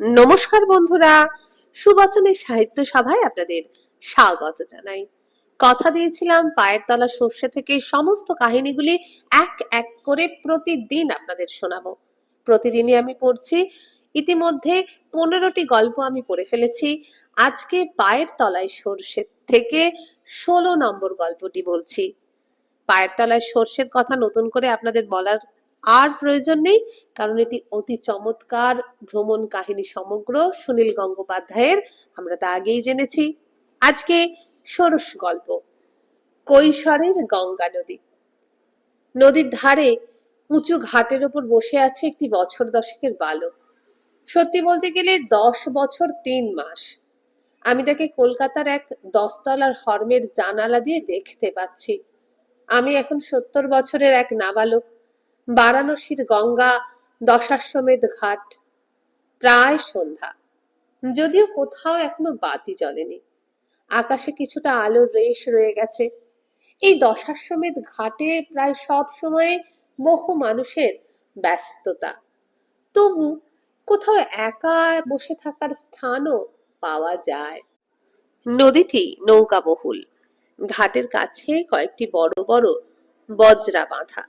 নমস্কার বন্ধুরা। সুবচনের সাহিত্য সভায় আপনাদের স্বাগত জানাই। কথা দিয়েছিলাম, পায়ের তলা সর্ষে থেকে সমস্ত কাহিনীগুলি এক এক করে প্রতিদিন আপনাদের শোনাবো। প্রতিদিনই আমি পড়ছি, ইতিমধ্যে পনেরোটি গল্প আমি পড়ে ফেলেছি। আজকে পায়ের তলায় সর্ষে থেকে ষোলো নম্বর গল্পটি বলছি। পায়ের তলায় সর্ষের কথা নতুন করে আপনাদের বলার আর প্রয়োজন নেই, কারণ এটি অতি চমৎকার ভ্রমণ কাহিনী সমগ্র সুনীল গঙ্গোপাধ্যায়ের, আমরা তা আগেই জেনেছি। আজকে ষোড়শ গল্প, কৈশোরের গঙ্গা নদী। নদীর ধারে উঁচু ঘাটের ওপর বসে আছে একটি বছর দশকের বালক। সত্যি বলতে গেলে দশ বছর তিন মাস। আমি তাকে কলকাতার এক দশতলার হর্মের জানালা দিয়ে দেখতে পাচ্ছি। আমি এখন সত্তর বছরের এক নাবালক। বারাণসীর গঙ্গা দশাশ্বমেধ ঘাট। প্রায় সন্ধ্যা। যদিও কোথাও এখনও বাতি জ্বলেনি। আকাশে কিছুটা আলোর রেশ রয়ে গেছে। এই দশাশ্বমেধ ঘাটে প্রায় সব সময় বহু মানুষের ব্যস্ততা। তবু কোথাও একা বসে থাকার স্থানও পাওয়া যায়। নদীটি নৌকা বহুল ঘাটের কাছে কয়েকটি বড় বড় বজরা বাঁধা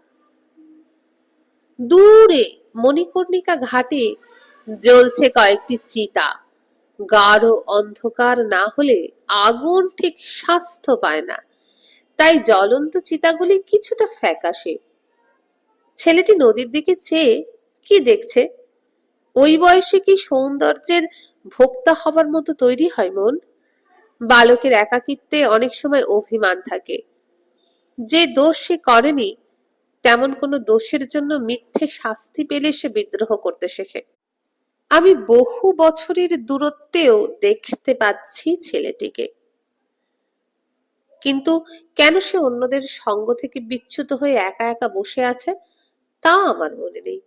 দূরে মণিকর্ণিকা ঘাটে জ্বলছে কয়েকটি চিতা। গাঢ় অন্ধকার না হলে আগুন ঠিক স্বাস্থ্য পায় না। তাই জ্বলন্ত চিতাগুলি কিছুটা ফ্যাকাশে। ছেলেটি নদীর দিকে চেয়ে, কি দেখছে? ওই বয়সে কি সৌন্দর্যের ভোক্তা হবার মতো তৈরি হয় মন? বালকের একাকিত্বে অনেক সময় অভিমান থাকে। যে দোষ সে করেনি তেমন কোনো দোষের জন্য মিথ্যে শাস্তি পেলে সে বিদ্রোহ করতে শেখে। আমি বহু বছরের দূরত্বেও দেখতে পাচ্ছি ছেলেটিকে। কিন্তু কেন সে অন্যদের সঙ্গ থেকে বিচ্যুত হয়ে একা একা বসে আছে, তা আমার মনে নেই।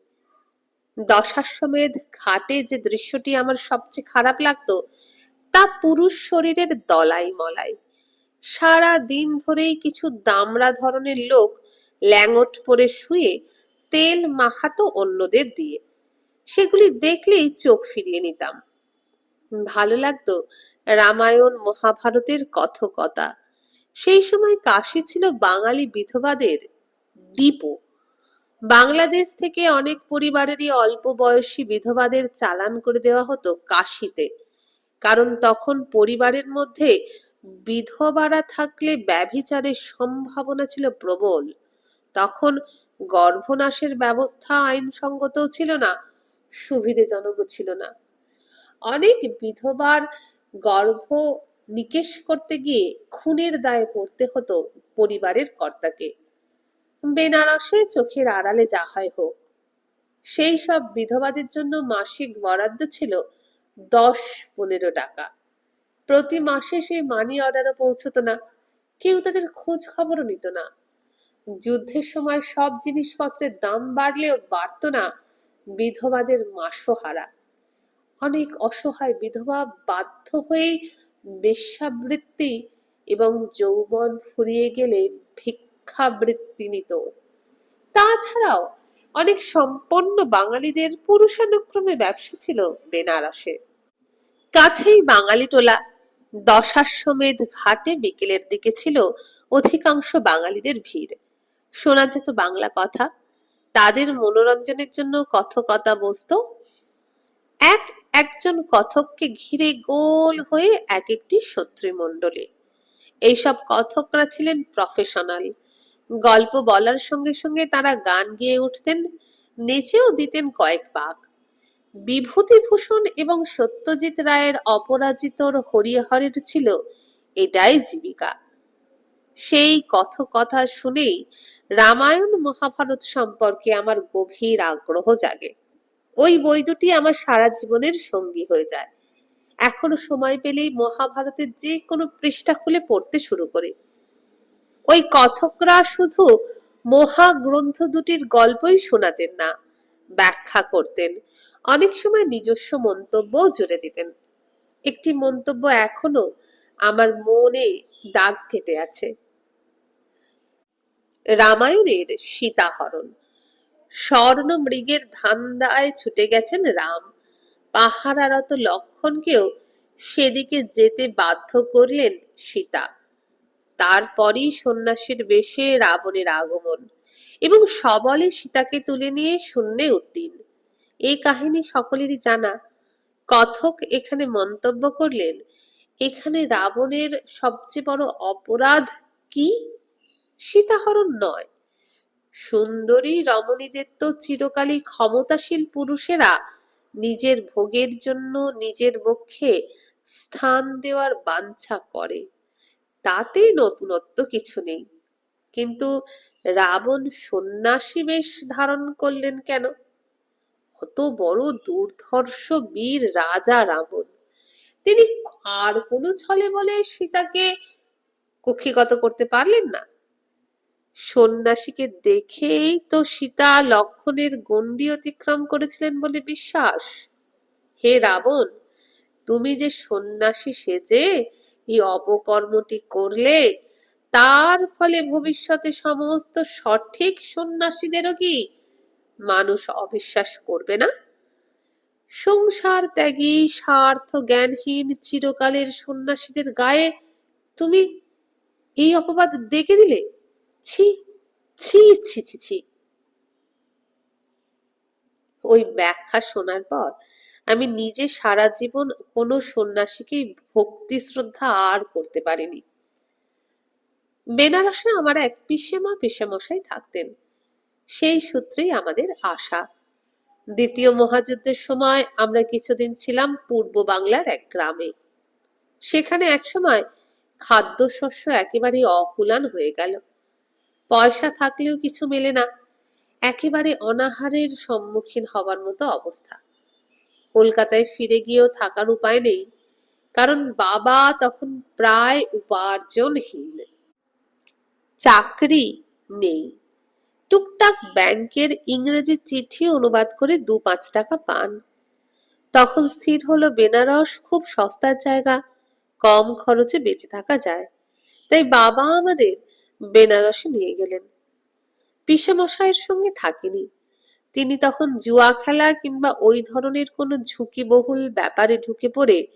দশাশ্বমেধ ঘাটে যে দৃশ্যটি আমার সবচেয়ে খারাপ লাগতো, তা পুরুষ শরীরের দলাই মলাই সারা দিন ধরেই কিছু দামড়া ধরনের লোক ল্যাঙট পরে শুয়ে তেল মাখাতো অন্যদের দিয়ে। সেগুলি দেখলেই চোখ ফিরিয়ে নিতাম। ভালো লাগতো রামায়ণ মহাভারতের কথকতা। সেই সময় কাশি ছিল বাঙালি বিধবাদের ডিপো। বাংলাদেশ থেকে অনেক পরিবারেরই অল্প বয়সী বিধবাদের চালান করে দেওয়া হতো কাশিতে। কারণ তখন পরিবারের মধ্যে বিধবারা থাকলে ব্যভিচারের সম্ভাবনা ছিল প্রবল। তখন গর্ভনাশের ব্যবস্থা আইনসঙ্গতও ছিল না সুবিধেজনকও ছিল না। অনেক বিধবার গর্ভ নিকেশ করতে গিয়ে খুনের দায়ে পড়তে হতো পরিবারের কর্তাকে। বেনারসে চোখের আড়ালে যা হয় হোক। সেই সব বিধবাদের জন্য মাসিক বরাদ্দ ছিল দশ পনেরো টাকা। প্রতি মাসে সেই মানি অর্ডারও পৌঁছতো না। কেউ তাদের খোঁজ খবরও নিত না। যুদ্ধের সময় সব জিনিসপত্রের দাম বাড়লেও বাড়তো না বিধবাদের মাসোহারা। অনেক অসহায় বিধবা বাধ্য হয়েই বেশ্যাবৃত্তি এবং যৌবন ফুরিয়ে গেলে ভিক্ষাবৃত্তি নিত। তাছাড়াও অনেক সম্পন্ন বাঙালিদের পুরুষানুক্রমে ব্যবসা ছিল বেনারসে। কাছেই বাঙালি টোলা দশাশ্বমেধ ঘাটে বিকেলের দিকে ছিল অধিকাংশ বাঙালিদের ভিড়। শোনা যেত বাংলা কথা। তাদের মনোরঞ্জনের জন্য কথকতা বসত। এক একজন কথককে ঘিরে গোল হয়ে এক একটি শত্রুমণ্ডলী এইসব কথকরা ছিলেন প্রফেশনাল গল্প বলার সঙ্গে সঙ্গে তারা গান গেয়ে উঠতেন, নেচেও দিতেন কয়েক পাক বিভূতিভূষণ এবং সত্যজিৎ রায়ের অপরাজিতর হরিহরের ছিল এটাই জীবিকা। সেই কথকথা শুনেই রামায়ণ মহাভারত সম্পর্কে আমার গভীর আগ্রহ জাগে। ওই বই দুটি আমার সারা জীবনের সঙ্গী হয়ে যায়। এখনও সময় পেলেই মহাভারতের যে কোনো পৃষ্ঠা খুলে পড়তে শুরু করি। ওই কথকরা শুধু মহাগ্রন্থ দুটির গল্পই শোনাতেন না, ব্যাখ্যা করতেন, অনেক সময় নিজস্ব মন্তব্য জুড়ে দিতেন। একটি মন্তব্য এখনও আমার মনে দাগ কেটে আছে। রামায়ণের সীতাহরণ। স্বর্ণ মৃগের ধান্দায় ছুটে গেছেন রাম। পাহারারত লক্ষণকেও সেদিকে যেতে বাধ্য করলেন সীতা। তারপরই সন্ন্যাসীর বেশে রাবণের আগমন এবং সবলে সীতাকে তুলে নিয়ে শূন্যে উঠলেন এই কাহিনী সকলেরই জানা। কথক এখানে মন্তব্য করলেন, এখানে রাবণের সবচেয়ে বড় অপরাধ কি? সীতাহরণ নয়। সুন্দরী রমণীদের তো চিরকালই ক্ষমতাশীল পুরুষেরা নিজের ভোগের জন্য নিজের বক্ষে স্থান দেওয়ার বাঞ্ছা করে। তাতে নতুনত্ব কিছু নেই। কিন্তু রাবণ সন্ন্যাসী বেশ ধারণ করলেন কেন? অত বড় দুর্ধর্ষ বীর রাজা রাবণ। তিনি আর কোনো ছলে বলে সীতাকে কক্ষিগত করতে পারলেন না। সন্ন্যাসীকে দেখেই তো সীতা লক্ষণের গণ্ডি অতিক্রম করেছিলেন বলে বিশ্বাস। হে রাবণ, তুমি যে সন্ন্যাসী সেজে এই অপকর্মটি করলে, তার ফলে ভবিষ্যতে সমস্ত সঠিক সন্ন্যাসীদেরও কি মানুষ অবিশ্বাস করবে না? সংসার ত্যাগী, স্বার্থ জ্ঞানহীন, চিরকালের সন্ন্যাসীদের গায়ে তুমি এই অপবাদ দেখে দিলে? ছি ছি ছি ছি ছি। ওই ব্যাখ্যা শোনার পর আমি নিজে সারা জীবন কোনো সন্ন্যাসীকেই ভক্তি শ্রদ্ধা আর করতে পারিনি। বেনারসে আমার এক পিসেমা পিসেমশাই থাকতেন। সেই সূত্রেই আমাদের আশা। দ্বিতীয় মহাযুদ্ধের সময় আমরা কিছুদিন ছিলাম পূর্ব বাংলার এক গ্রামে। সেখানে একসময় খাদ্যশস্য একেবারে অকুলান হয়ে গেল। পয়সা থাকলেও কিছু মেলে না। একেবারে অনাহারের সম্মুখীন হবার মতো অবস্থা। কলকাতায় ফিরে গিয়েও থাকার উপায় নেই, কারণ বাবা তখন প্রায় উপার্জনহীন। চাকরি নেই। টুকটাক ব্যাংকের ইংরেজি চিঠি অনুবাদ করে দু পাঁচ টাকা পান। তখন স্থির হলো বেনারস খুব সস্তার জায়গা, কম খরচে বেঁচে থাকা যায়। তাই বাবা আমাদের বেনারসে নিয়ে গেলেন। পিসেমশাইয়ের সঙ্গে থাকেনি। তিনি তখন জুয়া খেলা কিংবা ওই ধরনের কোনো ঝুঁকিবহুল ব্যাপারে ঢুকে পড়ে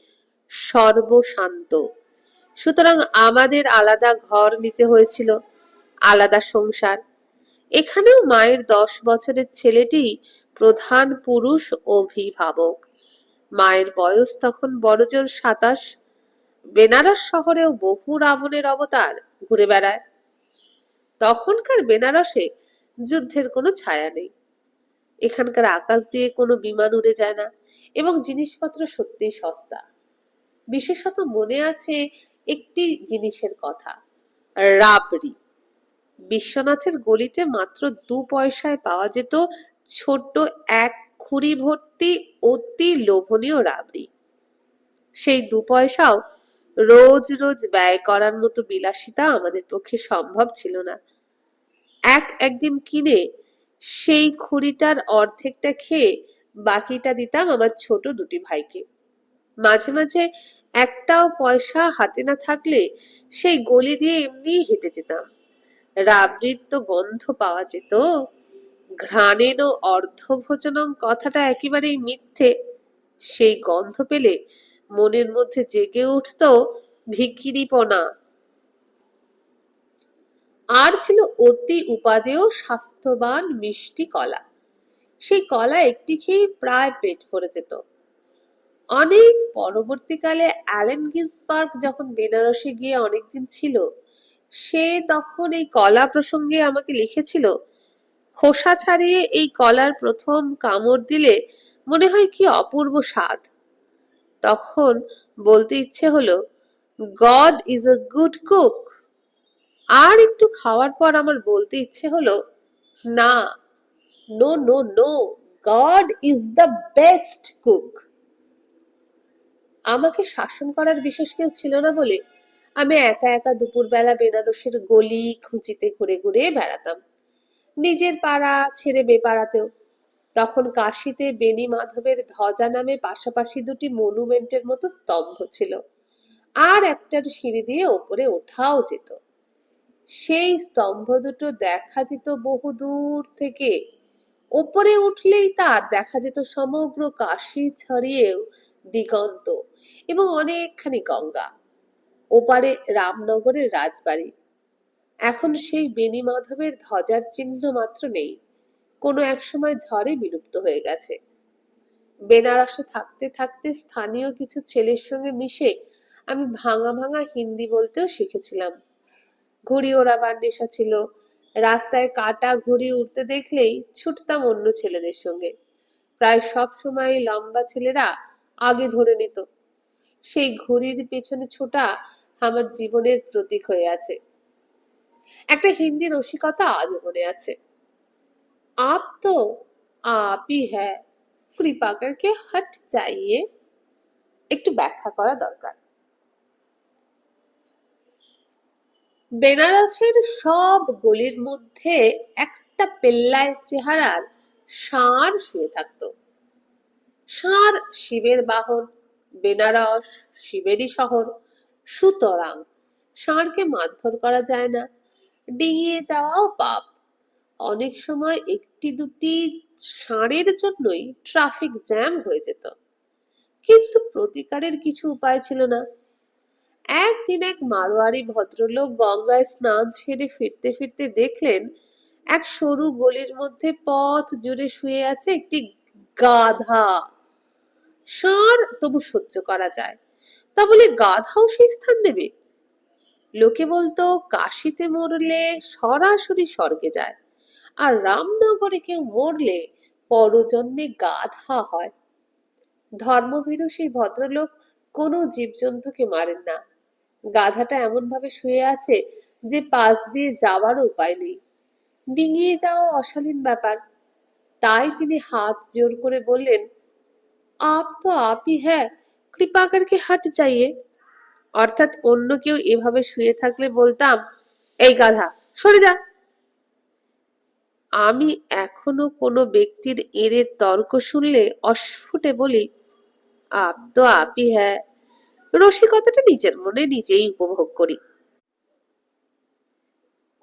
সর্বশান্ত। সুতরাং আমাদের আলাদা ঘর নিতে হয়েছিল, আলাদা সংসার। এখানেও মায়ের দশ বছরের ছেলেটি প্রধান পুরুষ অভিভাবক। মায়ের বয়স তখন বড়জোর সাতাশ। বেনারস শহরেও বহু রাবণের অবতার ঘুরে বেড়ায়। তখনকার বেনারসে যুদ্ধের কোনো ছায়া নেই। এখানকার আকাশ দিয়ে কোনো বিমান উড়ে যায় না এবং জিনিসপত্র সত্যিই সস্তা। বিশেষত মনে আছে একটি জিনিসের কথা, রাবড়ি। বিশ্বনাথের গলিতে মাত্র দু পয়সায় পাওয়া যেত ছোট্ট এক খুঁড়ি ভর্তি অতি লোভনীয় রাবড়ি। সেই দু পয়সাও রোজ রোজ ব্যয় করার মতো বিলাসিতা আমাদের পক্ষে সম্ভব ছিল না। এক একদিন কিনে সেই খুঁড়িটার অর্ধেকটা খেয়ে বাকিটা দিতাম আমার ছোট দুটি ভাইকে। মাঝে মাঝে একটাও পয়সা হাতে না থাকলে সেই গলি দিয়ে এমনি হেঁটে যেতাম। রাবড়ির তো গন্ধ পাওয়া যেত ঘ্রাণেন ও অর্ধভোজনং কথাটা একেবারেই মিথ্যে। সেই গন্ধ পেলে মনের মধ্যে জেগে উঠত ভিকিরিপনা আর ছিল অতি উপাদেয় স্বাস্থ্যবান মিষ্টি কলা। সেই কলা একটি খেয়ে প্রায় পেট ভরে যেত। অনেক পরবর্তীকালে অ্যালেন গিন্সবার্গ যখন বেনারসে গিয়ে অনেকদিন ছিল, সে তখন এই কলা প্রসঙ্গে আমাকে লিখেছিল, খোসা ছাড়িয়ে এই কলার প্রথম কামড় দিলে মনে হয় কি অপূর্ব স্বাদ। তখন বলতে ইচ্ছে হলো God is a good cook আর একটু খাওয়ার পর আমার বলতে ইচ্ছে হলো, না no no no God is the best cook আমাকে শাসন করার বিশেষ কেউ ছিল না বলে আমি একা একা দুপুরবেলা বেনারসের গলি খুঁচিতে ঘুরে ঘুরে বেড়াতাম। নিজের পাড়া ছেড়ে বেপাড়াতেও তখন কাশিতে বেনি মাধবের ধ্বজা নামে পাশাপাশি দুটি মনুমেন্টের মতো স্তম্ভ ছিল। আর একটার সিঁড়ি দিয়ে ওপরে ওঠাও যেত। সেই স্তম্ভ দুটো দেখা যেত বহু দূর থেকে। ওপরে উঠলেই তার দেখা যেত সমগ্র কাশি ছড়িয়েও দিগন্ত এবং অনেকখানি গঙ্গা। ওপারে রামনগরের রাজবাড়ি। এখন সেই বেনি মাধবের ধ্বজার চিহ্ন মাত্র নেই। কোনো এক সময় ঝড়ে বিলুপ্ত হয়ে গেছে। বেনারসে থাকতে থাকতে স্থানীয় কিছু ছেলের সঙ্গে মিশে আমি ভাঙা ভাঙা হিন্দি বলতেও শিখেছিলাম। ঘুড়ি ওড়াবার নেশা ছিল। রাস্তায় কাটা ঘুড়ি উঠতে দেখলেই ছুটতাম অন্য ছেলেদের সঙ্গে। প্রায় সব সময় লম্বা ছেলেরা আগে ধরে নিত। সেই ঘুড়ির পেছনে ছোটা আমার জীবনের প্রতীক হয়ে আছে। একটা হিন্দি রসিকতা আজও মনে আছে। আপ তো আপই হ্যাঁ কৃপা করকে হট চাইয়ে একটু ব্যাখ্যা করা দরকার। বেনারসের সব গলির মধ্যে একটা পেল্লায় চেহারার ষাঁড় শুয়ে থাকতো। ষাঁড় শিবের বাহন, বেনারস শিবেরই শহর, সুতরাং ষাঁড়কে মারধর করা যায় না। ডিঙিয়ে যাওয়াও পাপ। অনেক সময় একটি দুটি ষাঁড়ের জন্যই ট্রাফিক জ্যাম হয়ে যেত। কিন্তু প্রতিকারের কিছু উপায় ছিল না। একদিন এক মারোয়ারি ভদ্রলোক গঙ্গায় স্নান সেরে ফিরতে ফিরতে দেখলেন, এক সরু গলির মধ্যে পথ জুড়ে শুয়ে আছে একটি গাধা। ষাঁড় তবু সহ্য করা যায়, তা বলে গাধাও সেই স্থান নেবে? লোকে বলতো, কাশিতে মরলে সরাসরি স্বর্গে যায়। আর রামনগরে কেউ মরলে পরজন্মে গাধা হয়। ধর্মভীরু সেই ভদ্রলোক কোনো জীবজন্তুকে মারেন না। গাধাটা এমন ভাবে শুয়ে আছে যে পাশ দিয়ে যাওয়ার উপায় নেই। ডিঙিয়ে যাওয়া অশালীন ব্যাপার। তাই তিনি হাত জোর করে বললেন, আপ তো আপই হ্যাঁ কৃপা করকে হট চাইয়ে অর্থাৎ অন্য কেউ এভাবে শুয়ে থাকলে বলতাম, এই গাধা, সরে যা। আমি এখনও কোনো ব্যক্তির এদের তর্ক শুনলে অস্ফুটে বলি, আপ তো আপই হ্যাঁ। রসিকতাটা নিজের মনে নিজেই উপভোগ করি।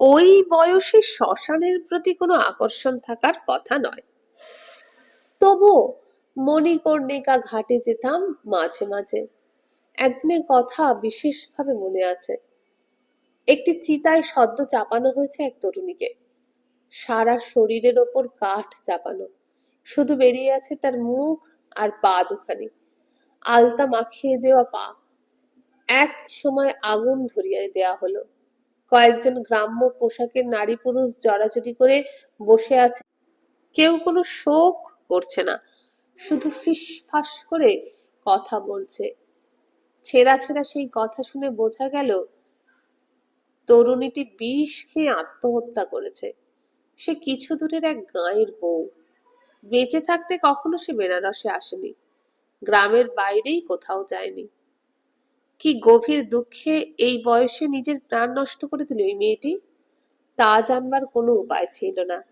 ওই বয়সে শ্মশানের প্রতি কোনো আকর্ষণ থাকার কথা নয়। তবুও মণিকর্ণিকা ঘাটে যেতাম মাঝে মাঝে। একদিনের কথা বিশেষভাবে মনে আছে। একটি চিতায় সদ্য চাপানো হয়েছে এক তরুণীকে। সারা শরীরের ওপর কাঠ চাপানো। শুধু বেরিয়ে আছে তার মুখ আর পা দুখানি। আলতা মাখিয়ে দেওয়া পা। এক সময় আগুন ধরিয়ে দেওয়া হলো। কয়েকজন গ্রাম্য পোশাকের নারী পুরুষ জড়াজড়ি করে বসে আছে। কেউ কোনো শোক করছে না। শুধু ফিস ফাস করে কথা বলছে। ছেঁড়া ছেঁড়া সেই কথা শুনে বোঝা গেল, তরুণীটি বিষ খেয়ে আত্মহত্যা করেছে। সে কিছু দূরের এক গাঁয়ের বউ। বেঁচে থাকতে কখনো সে বেনারসে আসেনি। গ্রামের বাইরেই কোথাও যায়নি। কি গভীর দুঃখে এই বয়সে নিজের প্রাণ নষ্ট করে দিল এই মেয়েটি? তা জানবার কোনো উপায় ছিল না।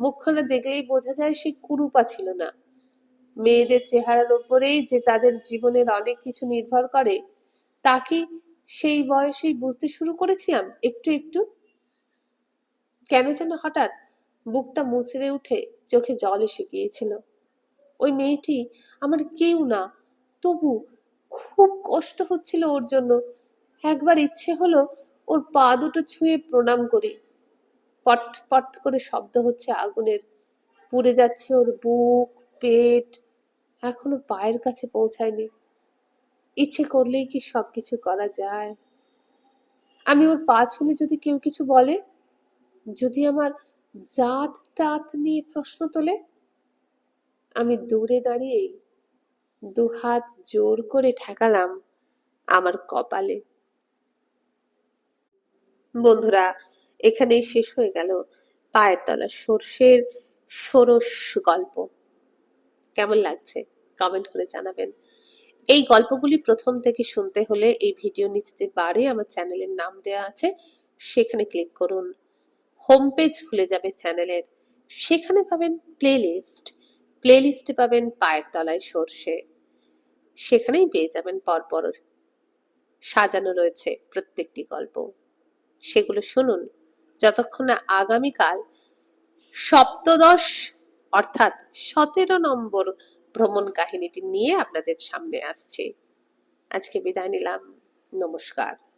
মুখখানা দেখলেই বোঝা যায় সে কুরুপা ছিল না। মেয়েদের চেহারার উপরেই যে তাদের জীবনের অনেক কিছু নির্ভর করে, তা কি সেই বয়সেই বুঝতে শুরু করেছিলাম একটু একটু? কেন যেন হঠাৎ বুকটা মুচড়ে উঠে চোখে জল এসে গিয়েছিল। ওই মেয়েটি আমার কেউ না, তবু খুব কষ্ট হচ্ছিল ওর জন্য। একবার ইচ্ছে হলো ওর পা দুটো ছুঁয়ে প্রণাম করি। পট পট করে শব্দ হচ্ছে আগুনের। পুড়ে যাচ্ছে ওর বুক, পেট, এখনও পায়ের কাছে পৌঁছায়নি। ইচ্ছে করলেই কি সবকিছু করা যায়? আমি ওর পা ছুলে যদি কেউ কিছু বলে যদি আমার জাত টাত নিয়ে প্রশ্ন তোলে, আমি দূরে দাঁড়িয়েই দুহাত জোর করে ঠেকালাম আমার কপালে। বন্ধুরা, এখানেই শেষ হয়ে গেল পায়ের তলা সর্ষের ষোড়শ গল্প। কেমন লাগছে কমেন্ট করে জানাবেন। এই গল্পগুলি প্রথম থেকে শুনতে হলে এই ভিডিও নিচে যে বারে আমার চ্যানেলের নাম দেওয়া আছে, সেখানে ক্লিক করুন। হোম পেজ খুলে যাবে চ্যানেলের সেখানে পাবেন প্লেলিস্ট প্লেলিস্টে পাবেন পায়ের তলায় সর্ষে। সেখানেই পেয়ে যাবেন পরপর সাজানো রয়েছে প্রত্যেকটি গল্প। সেগুলো শুনুন। যতক্ষণ না আগামীকাল সপ্তদশ অর্থাৎ সতেরো নম্বর ভ্রমণ কাহিনীটি নিয়ে আপনাদের সামনে আসছে। আজকে বিদায় নিলাম। নমস্কার।